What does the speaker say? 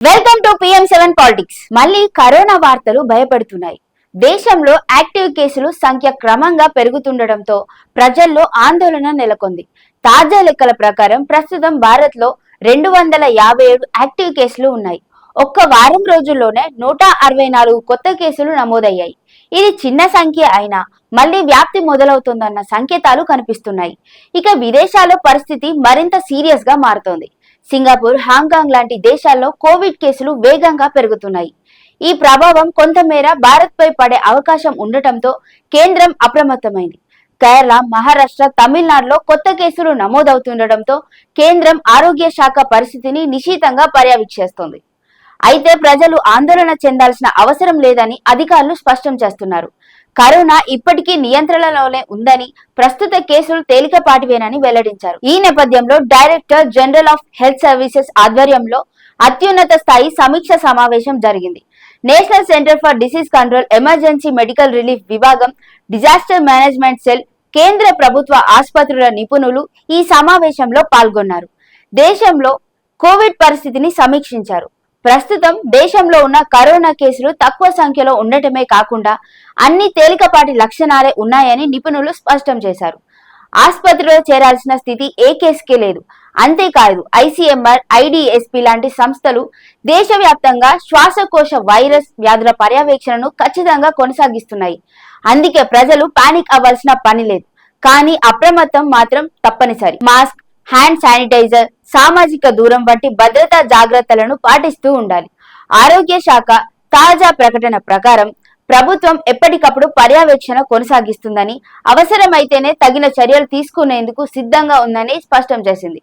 Welcome to PM seven politics మళ్ళీ corona వార్తలు భయపడుతున్నాయి. దేశంలో యాక్టివ్ కేసులు సంఖ్య క్రమంగా పెరుగుతుండటంతో ప్రజల్లో ఆందోళన నెలకొంది. తాజా లెక్కల ప్రకారం ప్రస్తుతం భారత్లో రెండు వందల యాభై ఏడు యాక్టివ్ కేసులు ఉన్నాయి. ఒక్క వారం రోజుల్లోనే నూట అరవై నాలుగు కొత్త కేసులు నమోదయ్యాయి. ఇది చిన్న సంఖ్య అయినా మళ్ళీ వ్యాప్తి మొదలవుతుందన్న సంకేతాలు కనిపిస్తున్నాయి. ఇక విదేశాల్లో పరిస్థితి మరింత సీరియస్గా మారుతోంది. సింగపూర్ హాంకాంగ్ లాంటి దేశాల్లో కోవిడ్ కేసులు వేగంగా పెరుగుతున్నాయి. ఈ ప్రభావం కొంతమేర భారత్ పై పడే అవకాశం ఉండటంతో కేంద్రం అప్రమత్తమైంది. కేరళ మహారాష్ట్ర తమిళనాడులో కొత్త కేసులు నమోదవుతుండటంతో కేంద్రం ఆరోగ్య శాఖ పరిస్థితిని నిశితంగా పర్యవేక్షిస్తోంది. అయితే ప్రజలు ఆందోళన చెందాల్సిన అవసరం లేదని అధికారులు స్పష్టం చేస్తున్నారు. కరోనా ఇప్పటికీ నియంత్రణలోనే ఉందని ప్రస్తుత కేసులు తేలికపాటివేనని వెల్లడించారు. ఈ నేపథ్యంలో director general of health services ఆధ్వర్యంలో అత్యున్నత స్థాయి సమీక్ష సమావేశం జరిగింది. National centre for disease control emergency medical relief విభాగం డిజాస్టర్ మేనేజ్మెంట్ సెల్ కేంద్ర ప్రభుత్వ ఆసుపత్రుల నిపుణులు ఈ సమావేశంలో పాల్గొన్నారు. దేశంలో కోవిడ్ పరిస్థితిని సమీక్షించారు. ప్రస్తుతం దేశంలో ఉన్న కరోనా కేసులు తక్కువ సంఖ్యలో ఉండటమే కాకుండా అన్ని తేలికపాటి లక్షణాలే ఉన్నాయని నిపుణులు స్పష్టం చేశారు. ఆసుపత్రిలో చేరాల్సిన స్థితి ఏ కేసుకే లేదు. అంతేకాదు ఐసీఎంఆర్ ఐడిఎస్పి లాంటి సంస్థలు దేశవ్యాప్తంగా శ్వాసకోశ వైరస్ వ్యాధుల పర్యవేక్షణను ఖచ్చితంగా కొనసాగిస్తున్నాయి. అందుకే ప్రజలు పానిక్ అవ్వాల్సిన పని లేదు. కానీ అప్రమత్తం మాత్రం తప్పనిసరి. మాస్క్ హ్యాండ్ శానిటైజర్ సామాజిక దూరం వంటి భద్రతా జాగ్రత్తలను పాటిస్తూ ఉండాలి. ఆరోగ్య శాఖ తాజా ప్రకటన ప్రకారం ప్రభుత్వం ఎప్పటికప్పుడు పర్యవేక్షణ కొనసాగిస్తుందని అవసరమైతేనే తగిన చర్యలు తీసుకునేందుకు సిద్ధంగా ఉందని స్పష్టం చేసింది.